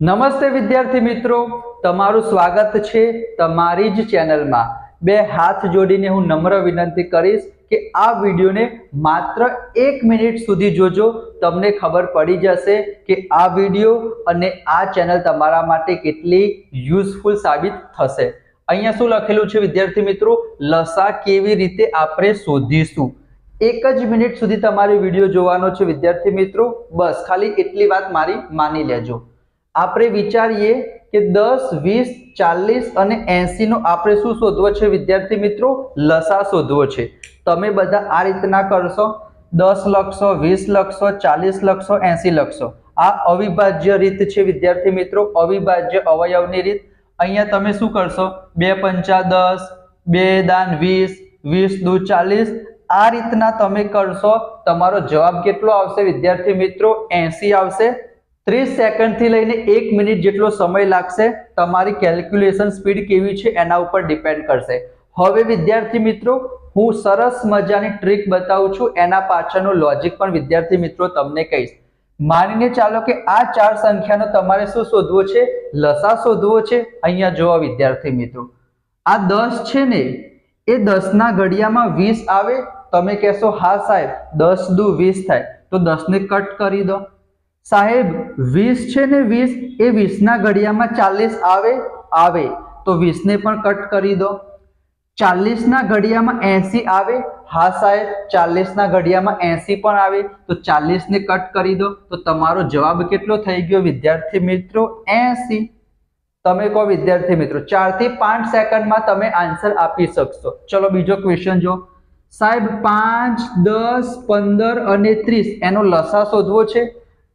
નમસ્તે વિદ્યાર્થી મિત્રો, તમારું સ્વાગત છે તમારી જ ચેનલમાં. બે હાથ જોડીને હું નમ્ર વિનંતી કરીશ કે આ વિડીયોને માત્ર એક મિનિટ સુધી જોજો, તમને ખબર પડી જશે કે આ વીડિયો અને આ ચેનલ તમારા માટે કેટલી યુઝફુલ સાબિત થશે. અહીંયા શું લખેલું છે વિદ્યાર્થી મિત્રો? લસા કેવી રીતે આપણે શોધીશું? એક જ મિનિટ સુધી તમારે વીડિયો જોવાનો છે વિદ્યાર્થી મિત્રો. બસ, ખાલી એટલી વાત મારી માની લેજો. આપણે વિચારીએ કે દસ, વીસ, ચાલીસ અને એસી નો આપણે શું શોધવો છે? વિદ્યાર્થી મિત્રો, લસા શોધવો છે. તમે બધા આ રીતના કરશો. દસ લખશો, વીસ લખશો, ચાલીસ લખશો, એસી લખશો. આ અવિભાજ્ય રીત છે વિદ્યાર્થી મિત્રો. અવિભાજ્ય અવયવની રીત. અહીંયા તમે શું કરશો? બે પંચા દસ, બે દાન વીસ વીસ દુ ચાલીસ. આ રીતના તમે કરશો. તમારો જવાબ કેટલો આવશે વિદ્યાર્થી મિત્રો? એસી આવશે. ત્રીસ સેકન્ડથી લઈને એક મિનિટ જેટલો સમય લાગશે. તમારી કેલ્ક્યુલેશન સ્પીડ કેવી છે એના ઉપર ડિપેન્ડ કરશે. હવે વિદ્યાર્થી મિત્રો, હું સરસ મજાની ટ્રીક બતાવું છું, એના પાછળનો લોજિક પણ વિદ્યાર્થી મિત્રો તમને કહીશ. માનીને ચાલો કે આ ચાર સંખ્યાનો તમારે શું શોધવો છે? લસા શોધવો છે. અહીંયા જોવા વિદ્યાર્થી મિત્રો. આ દસ છે ને, એ દસના ઘડિયામાં વીસ આવે. તમે કહેશો, હા સાહેબ, દસ દુ વીસ થાય. તો દસને કટ કરી દો. સાહેબ, વીસ છે ને વીસ? એ વીસના ઘડિયામાં ચાલીસ આવે? આવે. તો વીસને પણ કટ કરી દો. ચાલીસના ઘડિયામાં એસી આવે? હા સાહેબ, ચાલીસના ઘડિયામાં એસી પણ આવે. તો ચાલીસને કટ કરી દો. તો તમારો જવાબ કેટલો થઈ ગયો વિદ્યાર્થી મિત્રો? એસી. તમે કહો વિદ્યાર્થી મિત્રો, ચારથી પાંચ સેકન્ડમાં તમે આન્સર આપી શકશો. ચલો બીજો ક્વેશ્ચન જો સાહેબ, પાંચ, દસ, પંદર અને ત્રીસ, એનો લસા શોધવો છે?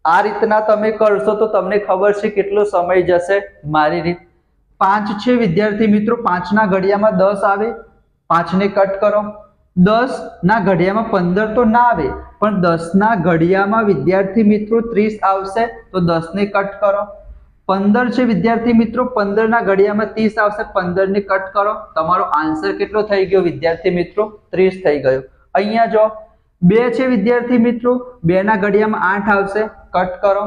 આ રીતના તમે કરશો તો તમને ખબર છે કેટલો સમય જશે? મારી રીત પાંચ છે વિદ્યાર્થી મિત્રો, પાંચના ઘડિયામાં દસ આવે, પાંચને કટ કરો. દસ ના ઘડિયામાં પંદર તો ના આવે, પણ દસના ઘડિયામાં વિદ્યાર્થી મિત્રો ત્રીસ આવશે, તો દસને કટ કરો. પંદર છે વિદ્યાર્થી મિત્રો, પંદરના ઘડિયામાં ત્રીસ આવશે, પંદરને કટ કરો. તમારો આન્સર કેટલો થઈ ગયો વિદ્યાર્થી મિત્રો? ત્રીસ થઈ ગયો. અહીંયા જો, બે છે વિદ્યાર્થી મિત્રો બે ના ઘડિયામાં આઠ આવશે કટ કરો.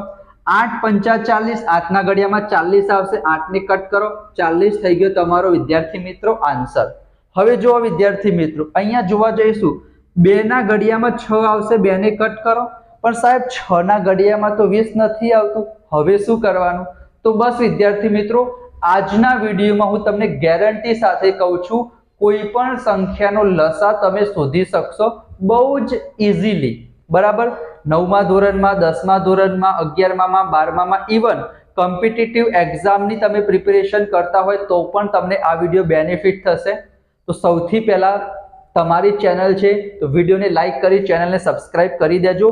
આઠ પંચા ચાલીસ, આઠના ઘડિયામાં ચાલીસ આવશે. આઠને કટ કરો. ચાલીસ થઈ ગયો તમારો વિદ્યાર્થી મિત્રો આન્સર. હવે જુઓ વિદ્યાર્થી મિત્રો, અહીંયા જોવા જઈશું. બે ના ઘડિયામાં છ આવશે બે ને કટ કરો. પણ સાહેબ છ ના ઘડિયામાં તો વીસ નથી આવતું. હવે શું કરવાનું? તો બસ વિદ્યાર્થી મિત્રો, આજના વિડીયોમાં હું તમને ગેરંટી સાથે કહું છું, કોઈ પણ સંખ્યાનો લસા તમે શોધી શકશો બહુ જ ઇઝીલી બરાબર? નવમા ધોરણમાં, દસમા ધોરણમાં, અગિયારમામાં, બારમામાં ઇવન કોમ્પિટિટિવ એક્ઝામની તમે પ્રિપેરેશન કરતા હોય તો પણ તમને આ વીડિયો બેનિફિટ થશે. તો સૌથી પહેલાં તમારી ચેનલ છે, તો વિડીયોને લાઇક કરી ચેનલને સબસ્ક્રાઇબ કરી દેજો.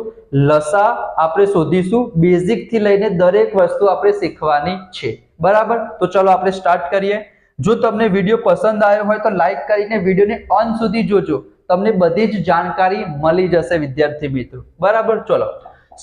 લસા આપણે શોધીશું બેઝિકથી લઈને દરેક વસ્તુ આપણે શીખવાની છે. બરાબર? તો ચલો આપણે સ્ટાર્ટ કરીએ. જો તમને વીડિયો પસંદ આવ્યો હોય તો લાઇક કરીને વિડીયોને અંત સુધી જોજો. તમને બધી જ જાણકારી મળી જશે, વિદ્યાર્થી મિત્રો. બરાબર? ચલો.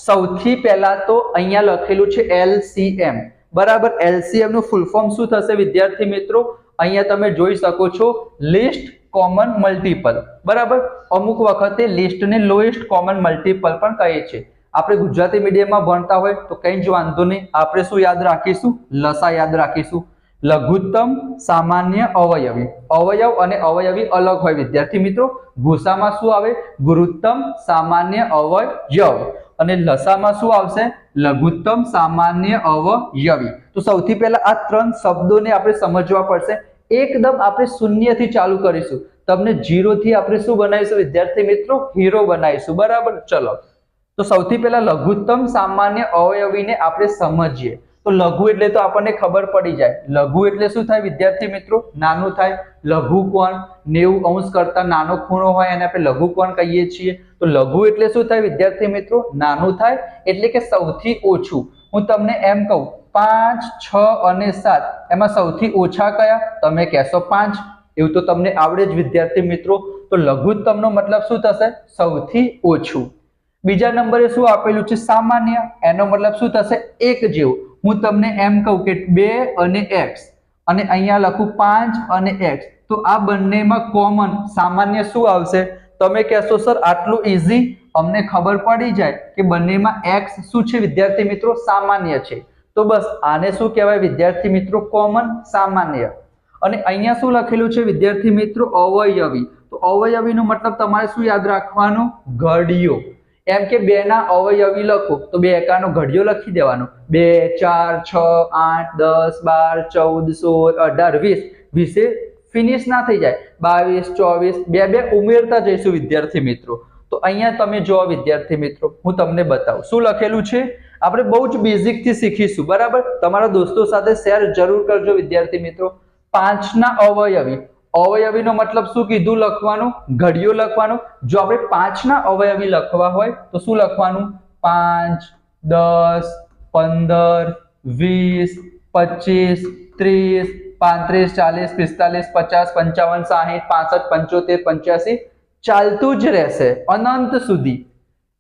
સૌથી પહેલા તો અહીંયા લખેલું છે એલસીએમ. બરાબર? એલસીએમનું ફૂલ ફોર્મ શું થશે, વિદ્યાર્થી મિત્રો? અહીંયા તમે જોઈ શકો છો લિસ્ટ કોમન મલ્ટીપલ બરાબર? અમુક વખતે લિસ્ટને લોએસ્ટ કોમન મલ્ટીપલ પણ કહે છે. આપણે ગુજરાતી મીડિયમમાં ભણતા હોય તો કંઈ જ વાંધો નહીં. આપણે શું યાદ રાખીશું? લસા યાદ રાખીશું. લઘુત્તમ સામાન્ય અવયવી. અવયવ અને અવયવી અલગ હોય. વિદ્યાર્થી મિત્રો, ગુસામાં શું આવે? ગુરુત્તમ સામાન્ય અવયવ. અને લસામાં શું આવશે? લઘુત્તમ સામાન્ય અવયવી. તો સૌથી પહેલા આ ત્રણ શબ્દોને આપણે સમજવા પડશે. એકદમ આપણે શૂન્યથી ચાલુ કરીશું. તમને જીરો થી આપણે શું બનાવીશું? વિદ્યાર્થી મિત્રો, હીરો બનાવીશું. બરાબર? ચલો. તો સૌથી પહેલા લઘુત્તમ સામાન્ય અવયવીને આપણે સમજીએ. તો લઘુ એટલે તો આપણને ખબર પડી જાય. લઘુ એટલે શું થાય વિદ્યાર્થી મિત્રો? નાનું થાય. લઘુ કોણ? નેવું અંશ કરતા નાનો ખૂણો હોય એને આપણે લઘુ કોણ કહીએ છીએ? તો લઘુ એટલે શું થાય વિદ્યાર્થી મિત્રો? નાનું થાય એટલે કે સૌથી ઓછું. હું તમને એમ કહું, પાંચ, છ અને સાત, એમાં સૌથી ઓછા કયા? તમે કહેશો પાંચ. એવું તો તમને આવડે જ વિદ્યાર્થી મિત્રો. તો લઘુત્તમનો મતલબ શું થશે? સૌથી ઓછું. બીજા નંબરે શું આપેલું છે? સામાન્ય. એનો મતલબ શું થશે? એક જેવું. હું તમને એમ કહું કે બે અને એક્સ અને અહીંયા લખું પાંચ અને એક્સ તો આ બંનેમાં કોમન સામાન્ય શું આવશે? તમે કહેશો, સર, આટલું ઇઝી અમને ખબર પડી જાય કે બંનેમાં એક્સ શું છે? વિદ્યાર્થી મિત્રો, સામાન્ય છે. તો બસ, આને શું કહેવાય? વિદ્યાર્થી મિત્રો કોમન સામાન્ય. અને અહીંયા શું લખેલું છે? વિદ્યાર્થી મિત્રો, અવયવી. તો અવયવીનો મતલબ તમારે શું યાદ રાખવાનું? ઘડિયો એમ કે બે ના અવયવી લખો, તો બે એકાનો ઘડિયો લખી દેવાનો. બે, ચાર, છ, આઠ, દસ, બાર, ચૌદ, સોળ, અઢાર, વીસ. વીસે ફિનિશ ના થઈ જાય. બાવીસ, ચોવીસ, બે બે ઉમેરતા જઈશું વિદ્યાર્થી મિત્રો. તો અહીંયા તમે જો વિદ્યાર્થી મિત્રો, હું તમને બતાવું. શું લખેલું છે? આપણે બહુ જ બેઝિકથી શીખીશું, બરાબર? તમારા દોસ્તો સાથે શેર જરૂર કરજો વિદ્યાર્થી મિત્રો. પાંચના અવયવી. અવયવીનો મતલબ શું? કીધું લખવાનું, ઘડિયો લખવાનું. જો આપણે પાંચના અવયવી લખવા હોય, તો શું લખવાનું? પાંચ, દસ, પંદર, વીસ, પચીસ, ત્રીસ, પાંત્રીસ, ચાલીસ, પિસ્તાલીસ, પચાસ, પંચાવન, સાહીઠ, પાસઠ, પંચોતેર, પંચ્યાસી. ચાલતું જ રહેશે અનંત સુધી.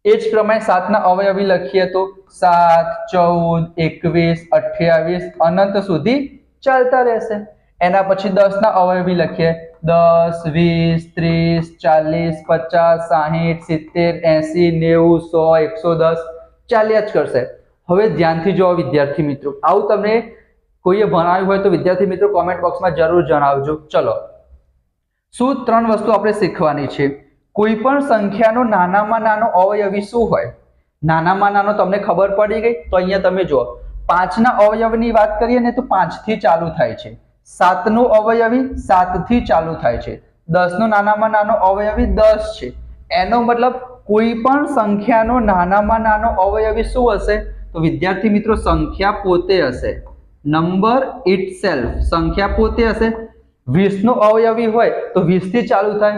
એ જ પ્રમાણે સાતના અવયવી લખીએ તો સાત, ચૌદ, એકવીસ, અઠ્યાવીસ અનંત સુધી ચાલતા રહેશે. એના પછી દસના અવયવી લખીએ. દસ, વીસ, ત્રીસ, ચાલીસ, પચાસ, સાહીઠ, સિત્તેર, એસી, નેવું, સો, એકસો દસ. ચાલ્યા જ કરશે. હવે ધ્યાનથી જો વિદ્યાર્થી મિત્રો. આવું તમને કોઈએ ભણાવ્યું હોય તો વિદ્યાર્થી મિત્રો કોમેન્ટ બોક્સમાં જરૂર જણાવજો. ચલો. શું ત્રણ વસ્તુ આપણે શીખવાની છે? કોઈ પણ સંખ્યાનો નાનામાં નાનો અવયવી શું હોય? નાનામાં નાનો તમને ખબર પડી ગઈ? તો અહીંયા તમે જુઓ. પાંચના અવયવની વાત કરીએ ને તો પાંચથી ચાલુ થાય છે. સાતનું અવયવી સાતથી ચાલુ થાય છે. દસનો નાનામાં નાનો અવયવી દસ છે. એનો મતલબ કોઈ પણ સંખ્યાનો નાનામાં નાનો અવયવી શું હશે? તો વિદ્યાર્થી મિત્રો, સંખ્યા પોતે હશે. નંબર ઇટ સેલ્ફ સંખ્યા પોતે હશે. વીસનો અવયવી હોય તો વીસથી ચાલુ થાય.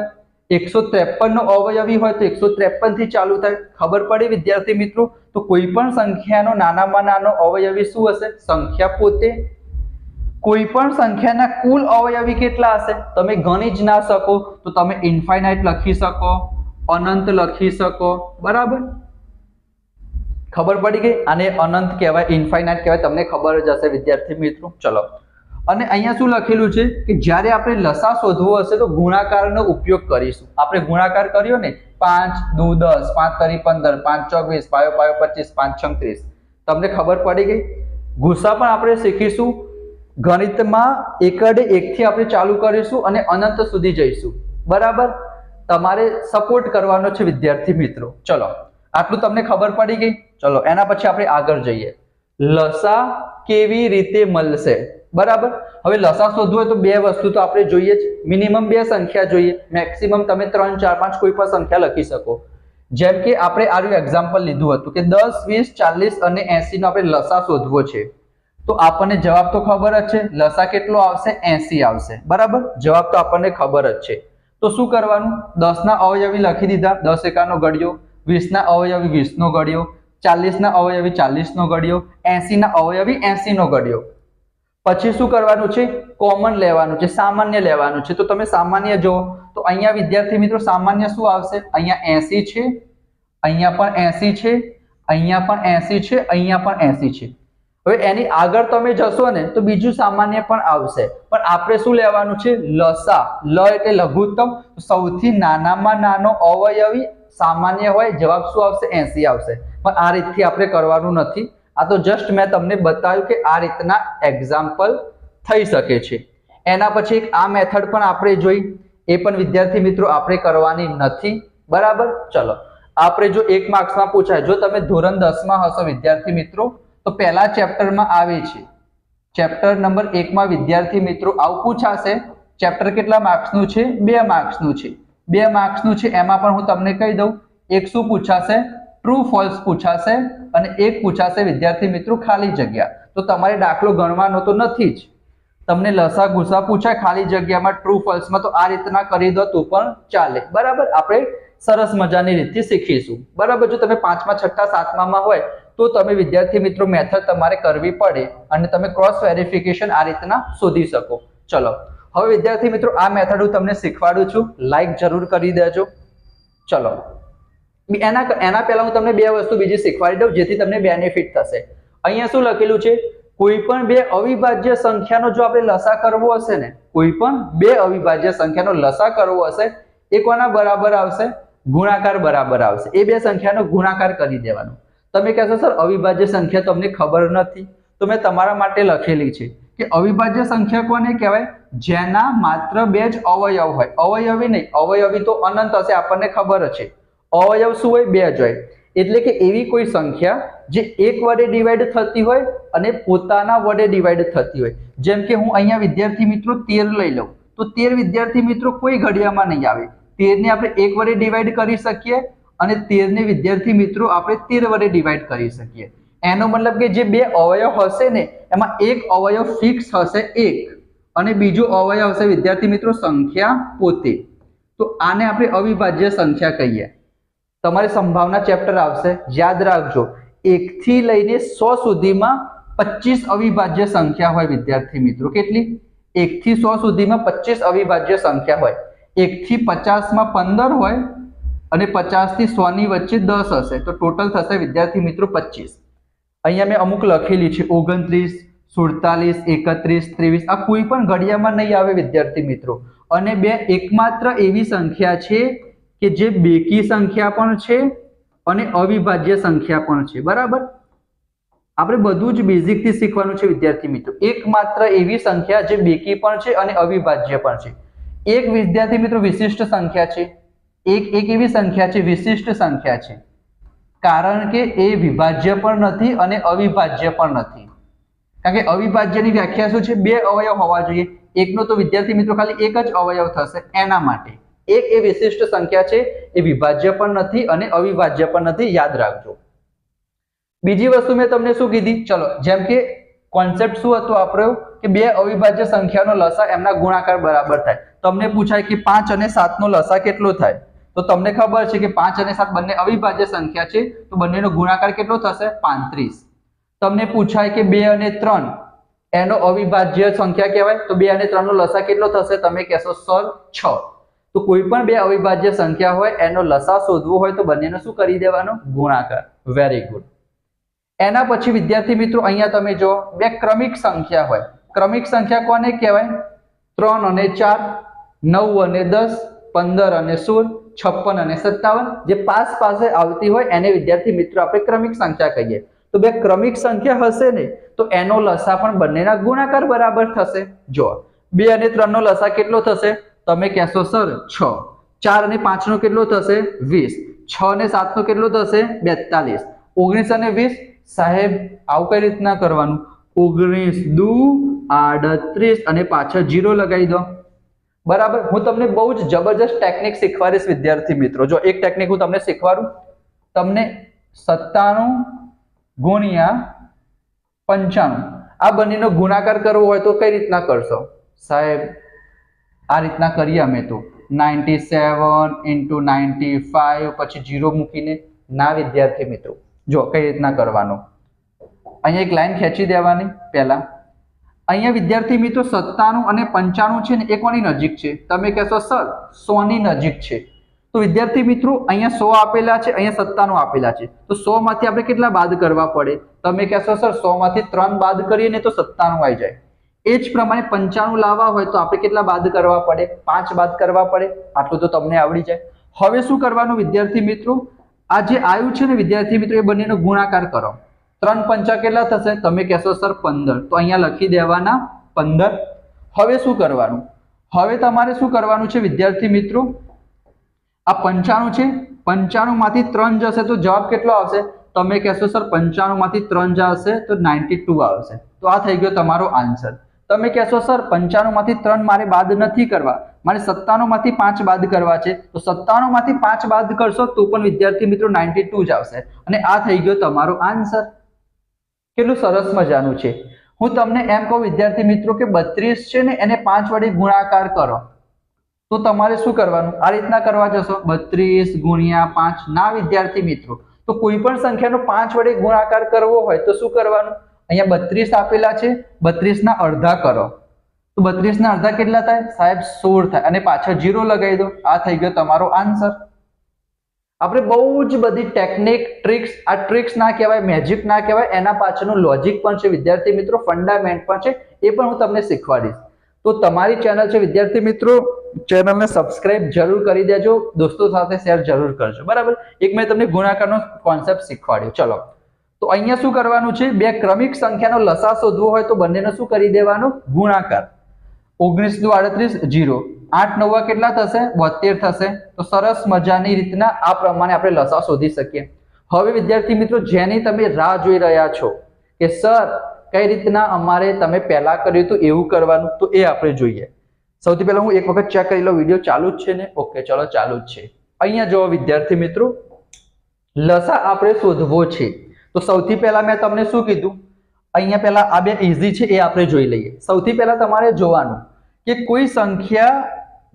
એકસો ત્રેપનનો અવયવી હોય તો એકસો ત્રેપનથી ચાલુ થાય. ખબર પડી વિદ્યાર્થી મિત્રો? તો કોઈ પણ સંખ્યાનો નાનામાં નાનો અવયવી શું હશે? સંખ્યા પોતે કોઈ પણ સંખ્યાના કુલ અવયવી કેટલા હશે? તમે ગણી જ ના શકો, તો તમે ઇન્ફાઇનાઇટ લખી શકો, અનંત લખી શકો, બરાબર? ખબર પડી ગઈ? આને અનંત કહેવાય ઇન્ફાઇનાઇટ કહેવાય, તમને ખબર જ હશે, વિદ્યાર્થી મિત્રો. ચલો. અને અહીંયા શું લખેલું છે? કે જ્યારે આપણે લસા શોધવો હશે, તો ગુણાકારનો ઉપયોગ કરીશું. આપણે ગુણાકાર કર્યો ને? પાંચ, દુ, દસ, પાંચ, તરી, પંદર, પાંચ, ચોવીસ, પાયો પાયો, પચીસ, પાંચ, છત્રીસ. તમને ખબર પડી ગઈ? ગુસ્સા પણ આપણે શીખીશું. ગણિતમાં એકડે એકથી આપણે ચાલુ કરીશું અને અનંત સુધી જઈશું. બરાબર? તમારે સપોર્ટ કરવાનો છે વિદ્યાર્થી મિત્રો. ચલો, આટલું તમને ખબર પડી ગઈ? ચલો, એના પછી આપણે આગળ જઈએ. લસા કેવી રીતે મળશે બરાબર? હવે લસા શોધવું હોય તો બે વસ્તુ તો આપણે જોઈએ જ. મિનિમમ બે સંખ્યા જોઈએ. મેક્સિમમ તમે ત્રણ, ચાર, પાંચ કોઈ પણ સંખ્યા લખી શકો. જેમ કે આપણે આનું એક્ઝામ્પલ લીધું હતું કે દસ, વીસ, ચાલીસ અને એસી નો આપણે લસા શોધવો છે. તો આપણને જવાબ તો ખબર જ છે. લસા કેટલો આવશે? એસી આવશે. બરાબર? જવાબ તો આપણને ખબર જ છે. તો શું કરવાનું? દસ ના અવયવી લખી દીધા. દસ એકાનો ઘડિયો વીસ ના અવયવી વીસ નો ચાલીસના અવયવી ચાલીસ નો ઘડિયો એસી ના અવયવી એસી નો ઘડિયો. પછી શું કરવાનું છે? કોમન લેવાનું છે, સામાન્ય લેવાનું છે. તો તમે સામાન્ય જો તો અહીંયા વિદ્યાર્થી મિત્રો, સામાન્ય શું આવશે? અહીંયા એસી છે, અહીંયા પણ એસી છે, અહીંયા પણ એસી છે, અહીંયા પણ એસી છે. હવે એની આગળ તમે જશો ને, તો બીજું સામાન્ય પણ આવશે. પણ આપણે શું લેવાનું છે? લસા. લ એટલે લઘુત્તમ. સૌથી નાનામાં નાનો અવયવી સામાન્ય હોય, જવાબ શું આવશે? એસી આવશે. પણ આ રીતથી આપણે કરવાનું નથી. આ તો જસ્ટ મેં તમને બતાવ્યું કે આ રીતના એક્ઝામ્પલ થઈ શકે છે. એના પછી એક આ મેથડ પણ આપણે જોઈ. એ પણ વિદ્યાર્થી મિત્રો આપણે કરવાની નથી. બરાબર? ચલો. આપણે જો એક માર્ક્સમાં પૂછાય. જો તમે ધોરણ દસમાં હશો વિદ્યાર્થી મિત્રો તો પહેલા ચેપ્ટરમાં આવે છે. ચેપ્ટર નંબર એકમાં વિદ્યાર્થી મિત્રો આવું પૂછાશે, ચેપ્ટર કેટલા માર્ક્સનું છે? બે માર્ક્સનું છે. બે માર્ક્સનું છે, એમાં પણ હું તમને કહી દઉં, એક શું પૂછાશે? ટ્રુ ફોલ્સ પૂછાશે અને એક પૂછાશે વિદ્યાર્થી મિત્રો ખાલી જગ્યા. તો તમારે દાખલો ગણવાનો તો નથી જ. તમને લસા ગુસા પૂછાય, ખાલી જગ્યામાં ટ્રુ ફોલ્સમાં તો આ રીતના કરી દો તો પણ ચાલે. બરાબર? આપણે સરસ મજાની રીતથી શીખીશું. બરાબર? જો તમે પાંચમા, છઠ્ઠા, સાતમામાં હોય તો તમે વિદ્યાર્થી મિત્રો મેથડ તમારે કરવી પડે અને તમે ક્રોસ વેરિફિકેશન આ રીતના શોધી શકો. ચલો, હવે વિદ્યાર્થી મિત્રો આ મેથડ હું તમને શીખવાડું છું. લાઈક જરૂર કરી દેજો. ચલો એના એના પહેલા હું તમને બે વસ્તુ બીજી શીખવાડી દઉં જેથી તમને બેનિફિટ થશે. અહીંયા શું લખેલું છે? કોઈ પણ બે અવિભાજ્ય સંખ્યાનો જો આપણે લસા કરવો હશે ને કોઈ પણ બે અવિભાજ્ય સંખ્યાનો લસા કરવો હશે એ કોના બરાબર આવશે? ગુણાકાર બરાબર આવશે. એ બે સંખ્યાનો ગુણાકાર કરી દેવાનો. તમે કહેશો, સર, અવિભાજ્ય સંખ્યા તમને ખબર નથી. તો મેં તમારા માટે લખેલી છે કે અવિભાજ્ય સંખ્યા કોને કહેવાય? જેના માત્ર બે જ અવયવ હોય. અવયવી નહીં, અવયવી તો અનંત હશે, આપણને ખબર છે. અવયવ શું હોય? બે જ હોય. એટલે કે એવી કોઈ સંખ્યા જે એક વડે ડિવાઈડ થતી હોય અને પોતાના વડે ડિવાઈડ થતી હોય. જેમ કે હું અહીંયા વિદ્યાર્થી મિત્રો તેર લઈ લઉં. તો તેર વિદ્યાર્થી મિત્રો કોઈ ઘડિયામાં નહીં આવે. તેરને આપણે એક વડે ડિવાઈડ કરી શકીએ અને તેરને વિદ્યાર્થી મિત્રો આપણે તેર વડે ડિવાઈડ કરી શકીએ. એનો મતલબ કે જે બે અવયવ હશે ને, એમાં એક અવયવ ફિક્સ હશે એક, અને બીજો અવયવ હશે વિદ્યાર્થી મિત્રો સંખ્યા પોતે. તો આને આપણે અવિભાજ્ય સંખ્યા કહીએ. તમારી સંભાવના ચેપ્ટર આવશે. યાદ રાખજો, એકથી લઈને સો સુધીમાં પચીસ અવિભાજ્ય સંખ્યા હોય વિદ્યાર્થી મિત્રો. કેટલી? એકથી સો સુધીમાં પચીસ અવિભાજ્ય સંખ્યા હોય. એકથી પચાસમાં પંદર હોય અને પચાસથી સોની વચ્ચે દસ હશે. તો ટોટલ થશે વિદ્યાર્થી મિત્રો પચીસ. અહીંયા મેં અમુક લખેલી છે, ઓગણત્રીસ, સુડતાલીસ, એકત્રીસ, ત્રેવીસ. આ કોઈ પણ ઘડિયામાં નહીં આવે વિદ્યાર્થી મિત્રો. અને બે એકમાત્ર એવી સંખ્યા છે કે જે બેકી સંખ્યા પણ છે અને અવિભાજ્ય સંખ્યા પણ છે. બરાબર? આપણે બધું જ બેઝિકથી શીખવાનું છે વિદ્યાર્થી મિત્રો. એકમાત્ર એવી સંખ્યા જે બેકી પણ છે અને અવિભાજ્ય પણ છે. એક વિદ્યાર્થી મિત્રો વિશિષ્ટ સંખ્યા છે. એક એક એવી સંખ્યા છે, વિશિષ્ટ સંખ્યા છે. કારણ કે એ વિભાજ્ય પણ નથી અને અવિભાજ્ય પણ નથી. કારણ કે અવિભાજ્યની વ્યાખ્યા શું છે? બે અવયવ હોવા જોઈએ. એકનો તો વિદ્યાર્થી મિત્રો ખાલી એક જ અવયવ થશે એના માટે. એક એ વિશિષ્ટ સંખ્યા છે, એ વિભાજ્ય પણ નથી અને અવિભાજ્ય પણ નથી. યાદ રાખજો. બીજી વસ્તુ મેં તમને શું કીધી? ચલો, જેમ કે કોન્સેપ્ટ શું હતો આપણો? કે બે અવિભાજ્ય સંખ્યાનો લસા એમના ગુણાકાર બરાબર થાય. તમને પૂછાય કે પાંચ અને સાતનો લસા કેટલો થાય? તો તમને ખબર છે કે પાંચ અને સાત બંને અવિભાજ્ય સંખ્યા છે, તો બંનેનો ગુણાકાર કેટલો થશે? પાંત્રીસ. તમને પૂછાય કે બે અને ત્રણ, એનો અવિભાજ્ય સંખ્યા કહેવાય? તો બે અને ત્રણનો લસા કેટલો થશે? તમે કહેશો સર, છ. તો કોઈ પણ બે અવિભાજ્ય સંખ્યા હોય, એનો લસા શોધવો હોય, તો બંનેનો શું કરી દેવાનો? ગુણાકાર. વેરી ગુડ એના પછી વિદ્યાર્થી મિત્રો, અહીંયા તમે જો બે ક્રમિક સંખ્યા હોય. ક્રમિક સંખ્યા કોને કહેવાય? ત્રણ અને ચાર, નવ અને દસ, પંદર અને સોળ છપ્પન અને સત્તાવન જે પાસ પાસે આવતી હોય એને વિદ્યાર્થી મિત્રો આપણે ક્રમિક સંખ્યા કહીએ. તો બે ક્રમિક સંખ્યા હશે ને, તો એનો લસા પણ બંનેના ગુણાકાર બરાબર થશે. જો બે અને ત્રણનો લસા કેટલો થશે? તમે કહેશો, સર, છ. ચાર અને પાંચનો કેટલો થશે? વીસ. છ અને સાતનો કેટલો થશે? બેતાલીસ. ઓગણીસ અને વીસ? સાહેબ, આવું કઈ રીતના કરવાનું? ઓગણીસ દુ આડત્રીસ અને પાછળ જીરો લગાવી દો. બરાબર? હું તમને બહુ જ જબરજસ્ત ટેકનિક શીખવાડીશ, વિદ્યાર્થી મિત્રો. જો એક ટેકનિક હું તમને શીખવાડું, તમને સત્તાણું ગુણ્યા પંચાણું. આ બંનેનો ગુણાકાર કરવો હોય તો કઈ રીતના કરશો? સાહેબ, આ રીતના કરીએ અમે તો. Ninety seven into ninety five પછી જીરો મૂકીને. ના, વિદ્યાર્થી મિત્રો. જો કઈ રીતના કરવાનું? અહીંયા એક લાઈન ખેંચી દેવાની પહેલા. અહીંયા વિદ્યાર્થી મિત્રો સત્તાણું અને પંચાણું છે ને એ કોની નજીક છે. તમે કહેશો, સર સોની નજીક છે. તો વિદ્યાર્થી મિત્રો, અહીંયા સો આપેલા છે, અહીંયા સત્તાણું આપેલા છે. તો સો માંથી આપણે કેટલા બાદ કરવા પડે? તમે કહેશો, સર, સો માંથી ત્રણ બાદ કરીએ ને તો સત્તાણું આવી જાય. એ જ પ્રમાણે પંચાણું લાવવા હોય તો આપણે કેટલા બાદ કરવા પડે? પાંચ બાદ કરવા પડે? આટલું તો તમને આવડી જાય. હવે શું કરવાનું વિદ્યાર્થી મિત્રો? આ જે આવ્યું છે ને વિદ્યાર્થી મિત્રો, એ બંનેનો ગુણાકાર કરો. ત્રણ પંચા કેટલા થશે? તમે કહેશો સર પંદર. તો અહીંયા લખી દેવાના પંદર. હવે શું કરવાનું? હવે તમારે શું કરવાનું છે વિદ્યાર્થી મિત્રો? આ પંચાણું છે. પંચાણું માંથી ત્રણ જશે તો જવાબ કેટલો આવશે? તમે કહેશો સર પંચાણું માંથી ત્રણ જશે તો નાઇન્ટી ટુ આવશે. તો આ થઈ ગયો તમારો આન્સર. તમે કહેશો સર પંચાણું માંથી ત્રણ મારે બાદ નથી કરવા. મારે સત્તાણું માંથી પાંચ બાદ કરવા છે. તો સત્તાણું માંથી પાંચ બાદ કરશો તો પણ વિદ્યાર્થી મિત્રો નાઇન્ટી ટુ જ આવશે. અને આ થઈ ગયો તમારો આન્સર. કેટલું સરસ મજાનું છે. હું તમને એમ કહું વિદ્યાર્થી મિત્રો કે બત્રીસ છે ને એને પાંચ વડે ગુણાકાર કરો. તો તમારે શું કરવાનું? આ રીતના કરવા જશો. બત્રીસ ગુણ્યા પાંચ. ના વિદ્યાર્થી મિત્રો, તો કોઈ પણ સંખ્યાનો પાંચ વડે ગુણાકાર કરવો હોય તો શું કરવાનું? અહીંયા બત્રીસ આપેલા છે. બત્રીસ ના અડધા કરો. તો બત્રીસ ના અડધા કેટલા થાય? સાહેબ, સોળ થાય. અને પાછળ જીરો લગાવી દો. આ થઈ ગયો તમારો આન્સર. આપણે બહુ જ બધી ટેકનિક ટ્રિક્સ આ ટ્રિક્સ ના કહેવાય મેજિક ના કહેવાય, એના પાછળનું લોજિક પણ છે, વિદ્યાર્થી મિત્રો ફંડામેન્ટ પણ છે, એ પણ હું તમને શીખવાડીશ. તો તમારી ચેનલ છે, વિદ્યાર્થી મિત્રો ચેનલને સબસ્ક્રાઇબ જરૂર કરી દેજો, દોસ્તો સાથે શેર જરૂર કરજો, બરાબર? એક મેં તમને ગુણાકારનો કોન્સેપ્ટ શીખવાડ્યો, ચલો. તો અહીંયા શું કરવાનું છે, બે ક્રમિક સંખ્યાનો લસા શોધવો હોય તો બંનેનો શું કરી દેવાનો? ગુણાકાર. ઓગણીસ દુ આડત્રીસ, જીરો. આઠ નવા કેટલા થશે? બોતેર થશે. તો સરસ મજાની રીતના આ પ્રમાણે આપણે લસા શોધી શકીએ. હવે વિદ્યાર્થી મિત્રો, જેની તમે રાહ જોઈ રહ્યા છો કે, સર, કઈ રીતના અમારે તમે પહેલા કર્યું હતું એવું કરવાનું? તો એ આપણે જોઈએ. સૌથી પહેલા હું એક વખત ચેક કરી લઉં. વીડિયો ચાલુ જ છે ને? ઓકે, ચલો, ચાલુ જ છે. અહીંયા જુઓ વિદ્યાર્થી મિત્રો. લસા આપણે શોધવો છે. તો સૌથી પહેલા મેં તમને શું કીધું? અહીંયા પહેલા આ બે ઇઝી છે, એ આપણે જોઈ લઈએ. સૌથી પહેલા તમારે જોવાનું કે કોઈ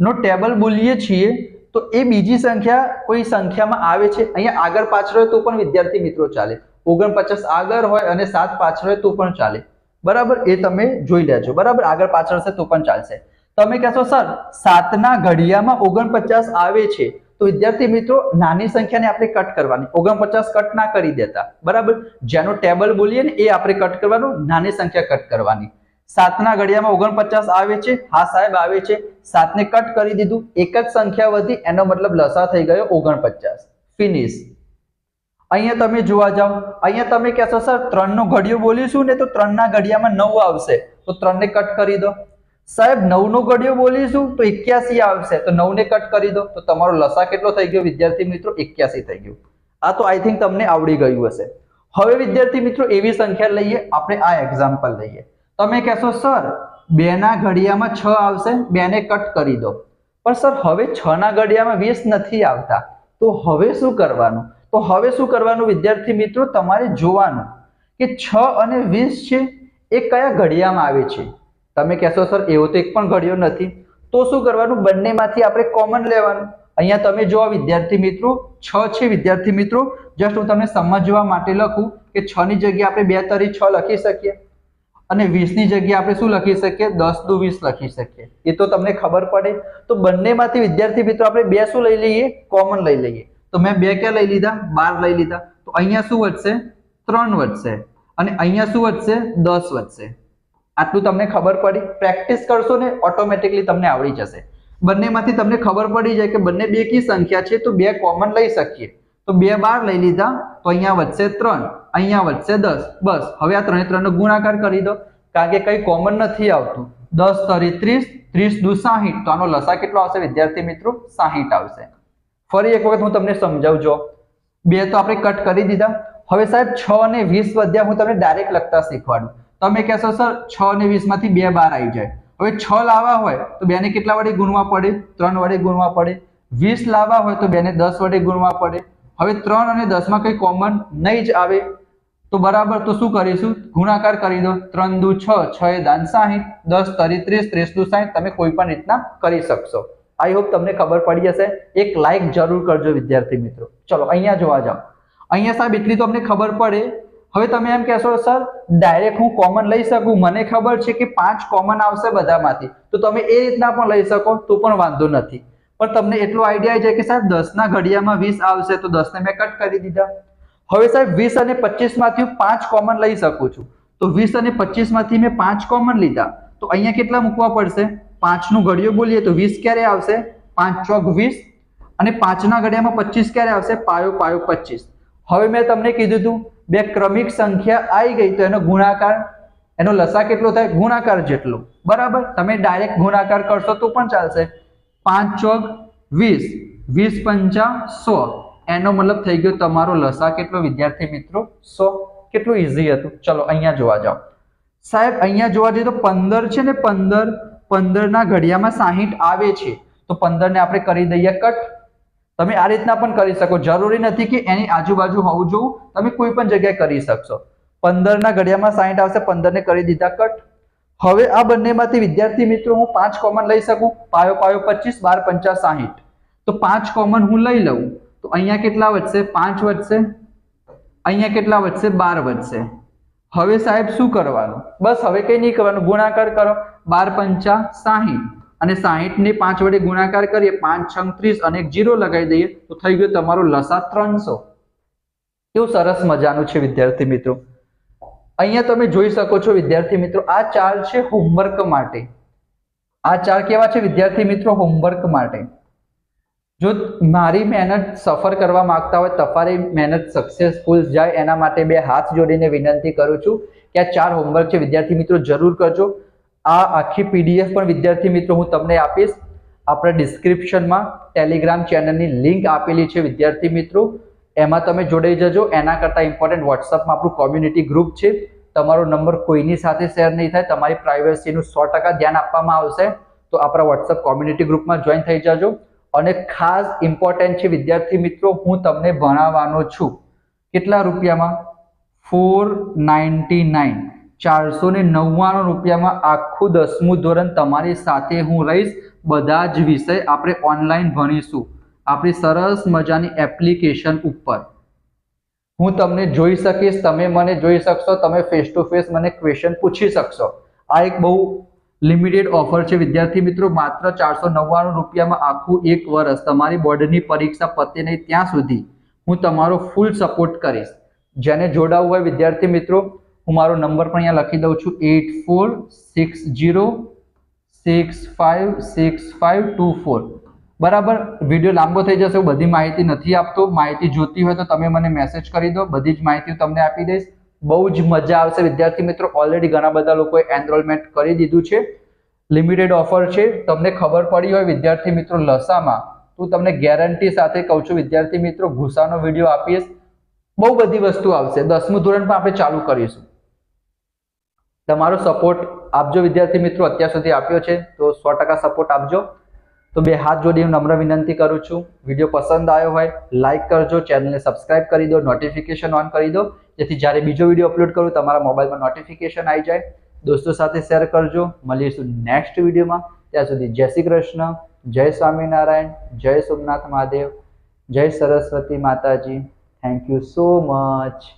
સંખ્યાનો ટેબલ બોલીએ છીએ, તો એ બીજી સંખ્યા કોઈ સંખ્યામાં આવે છે? અહીંયા આગળ પાછળ હોય તો પણ વિદ્યાર્થી મિત્રો ચાલે. ઓગણપચાસ આગળ હોય અને સાત પાછળ હોય તો પણ ચાલે. બરાબર? એ તમે જોઈ લેજો. બરાબર? આગળ પાછળ હશે તો પણ ચાલશે. તમે કહેશો, સર, સાતના ઘડિયામાં ઓગણપચાસ આવે છે. તો વિદ્યાર્થી મિત્રો, નાની સંખ્યાને આપણે કટ કરવાની. ઓગણપચાસ કટ ના કરી દેતા. બરાબર? જેનો ટેબલ બોલીએ ને એ આપણે કટ કરવાનું. નાની સંખ્યા કટ કરવાની. સાતના ઘડિયામાં ઓગણપચાસ આવે છે, હા સાહેબ આવે છે. સાતને કટ કરી દીધું, એક જ સંખ્યા વધી, એનો મતલબ લસા થઈ ગયો ઓગણપચાસ. ફિનિશ અહીંયા તમે જોવા જાઓ અહીંયા તમે કહેશો, સર, ત્રણનો ઘડિયો બોલીશું ને તો ત્રણના ઘડિયામાં નવ આવશે. તો ત્રણને કટ કરી દો. સાહેબ, નવનો ઘડિયો બોલીશું તો એક્યાસી આવશે. તો નવને કટ કરી દો. તો તમારો લસા કેટલો થઈ ગયો? વિદ્યાર્થી મિત્રો, એક્યાસી થઈ ગયું. આ તો આઈ થિંક તમને આવડી ગયું હશે. હવે વિદ્યાર્થી મિત્રો, એવી સંખ્યા લઈએ, આપણે આ એક્ઝામ્પલ લઈએ. તમે કહેશો, સર બે ના ઘડિયામાં છ આવશે, બેને કટ કરી દો. પણ સર, હવે છ ના ઘડિયામાં વીસ નથી આવતા. તો હવે શું કરવાનું? તો હવે શું કરવાનું, વિદ્યાર્થી મિત્રો? તમારે જોવાનું કે છ અને વીસ છે, એ કયા ઘડિયામાં આવે છે? તમે કહેશો, સર, એવો તો એક પણ ઘડિયો નથી. તો શું કરવાનું? બંનેમાંથી આપણે કોમન લેવાનું. અહીંયા તમે જોવા વિદ્યાર્થી મિત્રો, છ છે, વિદ્યાર્થી મિત્રો. જસ્ટ હું તમને સમજવા માટે લખું કે છ ની જગ્યાએ આપણે બે તરી છ લખી શકીએ. અને વીસની જગ્યાએ આપણે શું લખી શકીએ? દસ દુ વીસ લખી શકીએ. એ તો તમને ખબર પડે. તો બંનેમાંથી વિદ્યાર્થી મિત્રો આપણે બે શું લઈ લઈએ? કોમન લઈ લઈએ. તો મેં બે ક્યાં લઈ લીધા? બાર લઈ લીધા. તો અહીંયા શું વધશે? ત્રણ વધશે. અને અહીંયા શું વધશે? દસ વધશે. આટલું તમને ખબર પડી. પ્રેક્ટિસ કરશો ને ઓટોમેટિકલી તમને આવડી જશે. બંનેમાંથી તમને ખબર પડી જાય કે બંને બે કી સંખ્યા છે, તો બે કોમન લઈ શકીએ. તો બે બાર લઈ લીધા, તો અહીંયા વધશે ત્રણ, અહીંયા વધશે દસ. બસ, હવે આ ત્રણે ત્રણનો ગુણાકાર કરી દો, કારણ કે કંઈ કોમન નથી આવતું. દસ તરી ત્રીસ ત્રીસ દુ સાહીઠ. તો આનો લસા કેટલો આવશે વિદ્યાર્થી મિત્રો? સાહીઠ આવશે. ફરી એક વખત હું તમને સમજાવજો. બે તો આપણે કટ કરી દીધા. હવે સાહેબ છ અને વીસ વધ્યા હું તમને ડાયરેક્ટ લખતા શીખવાડું. તમે કહેશો, સર, છ અને વીસમાંથી બે બાર આવી જાય. હવે છ લાવવા હોય તો બેને કેટલા વડે ગુણવા પડે? ત્રણ વડે ગુણવા પડે. વીસ લાવવા હોય તો બેને દસ વડે ગુણવા પડે. હવે ત્રણ અને દસમાં કંઈ કોમન નહીં જ આવે, તો બરાબર તો શું કરીશું? ગુણાકાર કરી દો. ત્રણ દુ છ છ એ દાન સાહીઠ. દસ તરી ત્રીસ ત્રીસ દુ સાહીઠ. તમે કોઈ પણ રીતના કરી શકશો. આઈ હોપ તમને ખબર પડી જશે એક લાઈક જરૂર કરજો, વિદ્યાર્થી મિત્રો. ચલો, અહીંયા જોવા જાઓ. અહીંયા સાહેબ, એટલી તો અમને ખબર પડે. હવે તમે એમ કહેશો, સર ડાયરેક્ટ હું કોમન લઈ શકું? મને ખબર છે કે પાંચ કોમન આવશે બધામાંથી. તો તમે એ રીતના પણ લઈ શકો? તો પણ વાંધો નથી. પણ તમને એટલો આઈડિયા આવી જાય કે સાહેબ દસના ઘડિયામાં વીસ આવશે તો દસને મેં કટ કરી દીધા. હવે સાહેબ વીસ અને પચીસમાંથી હું પાંચ કોમન લઈ શકું છું. તો વીસ અને પચીસમાંથી મેં પાંચ કોમન લીધા. તો અહીંયા કેટલા મૂકવા પડશે? પાંચનું ઘડિયું બોલીએ તો વીસ ક્યારે આવશે? પાંચ ચોક વીસ. અને પાંચના ઘડિયામાં પચીસ ક્યારે આવશે? પાયો પાયો પચીસ. હવે મેં તમને કીધું હતું બે ક્રમિક સંખ્યા આવી ગઈ તો એનો ગુણાકાર, એનો લસા કેટલો થાય? ગુણાકાર જેટલો. બરાબર? તમે ડાયરેક્ટ ગુણાકાર કરશો તો પણ ચાલશે. પાંચ ચોક વીસ. વીસ પંચા સો. એનો મતલબ થઈ ગયો તમારો લસા કેટલો? વિદ્યાર્થી મિત્રો, સો. કેટલું ઇઝી હતું? ચલો, અહીંયા જોવા જાઓ. સાહેબ, અહીંયા જોવા જઈએ તો પંદર છે ને પંદર, પંદરના ઘડિયામાં સાહીઠ આવે છે. તો પંદરને આપણે કરી દઈએ કટ. તમે આ રીતના પણ કરી શકો. જરૂરી નથી કે એની આજુબાજુ હોવું જોવું. તમે કોઈ પણ જગ્યાએ કરી શકશો. પંદરના ઘડિયામાં સાહીઠ આવશે, પંદરને કરી દીધા કટ. હવે આ બંનેમાંથી વિદ્યાર્થી મિત્રો હું પાંચ કોમન લઈ શકું. પાયો પાયો પચીસ, બાર પંચા સાહીઠ. તો પાંચ કોમન હું લઈ લઉં. તો અહીંયા કેટલા વધશે? પાંચ વધશે. અહીંયા કેટલા વધશે? બાર વધશે. હવે સાહેબ શું કરવાનું? બસ હવે કંઈ નહીં કરવાનું. ગુણાકાર કરો. બાર પંચા સાહીઠ. અને સાહીઠ ને પાંચ વડે ગુણાકાર કરીએ. પાંચ છંગ ત્રીસ અને જીરો લગાવી દઈએ. તો થઈ ગયો તમારો લસા ત્રણસો. કેવું સરસ મજાનું છે વિદ્યાર્થી મિત્રો. અહીંયા તમે જોઈ શકો છો, વિદ્યાર્થી મિત્રો, આ ચાર છે હોમવર્ક માટે. આ ચાર કેવા છે, વિદ્યાર્થી મિત્રો હોમવર્ક માટે. જો મારી મહેનત સફર કરવા માંગતા હોય, તમારી મહેનત સક્સેસફુલ જાય, એના માટે બે હાથ જોડીને વિનંતી કરું છું કે આ ચાર હોમવર્ક છે, વિદ્યાર્થી મિત્રો, જરૂર કરજો. આ આખી પીડીએફ પણ, વિદ્યાર્થી મિત્રો, હું તમને આપીશ. આપણે ડિસ્ક્રિપ્શનમાં ટેલિગ્રામ ચેનલની લિંક આપેલી છે, વિદ્યાર્થી મિત્રો. એમાં તમે જોડાઈ જજો. એના કરતાં ઇમ્પોર્ટન્ટ વોટ્સઅપમાં આપણું કોમ્યુનિટી ગ્રુપ છે. તમારો નંબર કોઈની સાથે શેર નહીં થાય. તમારી પ્રાઇવસીનું સો ટકા ધ્યાન આપવામાં આવશે. તો આપણા વોટ્સઅપ કોમ્યુનિટી ગ્રુપમાં જોઈન થઈ જજો. અને ખાસ ઇમ્પોર્ટન્ટ છે વિદ્યાર્થી મિત્રો, હું તમને ભણાવવાનો છું. કેટલા રૂપિયામાં? ફોર નાઇન્ટી નાઇન ચારસો ને નવ્વાણું રૂપિયામાં આખું દસમું ધોરણ તમારી સાથે હું રહીશ. બધા જ વિષય આપણે ઓનલાઈન ભણીશું. આપણી સરસ મજાની એપ્લિકેશન ઉપર. હું તમને જોઈ શકીશ, તમે મને જોઈ શકશો, તમે ફેસ ટુ ફેસ મને ક્વેશ્ચન પૂછી શકશો. આ એક બહુ લિમિટેડ ઓફર છે. વિદ્યાર્થી મિત્રો, માત્ર ચારસો નવ્વાણું રૂપિયામાં આખું એક વર્ષ તમારી બોર્ડની પરીક્ષા પતે નહીં ત્યાં સુધી હું તમારો ફૂલ સપોર્ટ કરીશ. જેને જોડાવવું હોય વિદ્યાર્થી મિત્રો, હું મારો નંબર પણ અહીંયા લખી દઉં છું. Eight four six zero six five six five two four બરાબર? વીડિયો લાંબો થઈ જશે, હું બધી માહિતી નથી આપતો. માહિતી જોતી હોય તો તમે મને મેસેજ કરી દો. બધી જ માહિતી હું તમને આપી દઈશ. બહુ જ મજા આવશે. વિદ્યાર્થી મિત્રો ઓલરેડી ઘણા બધા લોકોએ એનરોલમેન્ટ કરી દીધું છે. લિમિટેડ ઓફર છે. તમને ખબર પડી હોય, વિદ્યાર્થી મિત્રો, લસામાં, તો તમને ગેરંટી સાથે કહું છું, વિદ્યાર્થી મિત્રો, ઘુસાનો વીડિયો આપીશ બહુ બધી વસ્તુ આવશે. દસમું ધોરણ પણ આપણે ચાલુ કરીશું. તમારો સપોર્ટ આપજો વિદ્યાર્થી મિત્રો, અત્યાર સુધી આપ્યો છે. તો સો સપોર્ટ આપજો. તો બે હાથ જોડી હું નમ્ર વિનંતી કરું છું. વીડિયો પસંદ આવ્યો હોય લાઇક કરજો ચેનલને સબસ્ક્રાઇબ કરી દો નોટિફિકેશન ઓન કરી દો. જેથી જ્યારે બીજો વીડિયો અપલોડ કરું, તમારા મોબાઈલમાં નોટિફિકેશન આવી જાય. દોસ્તો સાથે શેર કરજો. મળીશું નેક્સ્ટ વિડીયોમાં. ત્યાં સુધી જય શ્રી કૃષ્ણ, જય સ્વામિનારાયણ, જય સોમનાથ મહાદેવ, જય સરસ્વતી માતાજી. Thank you so much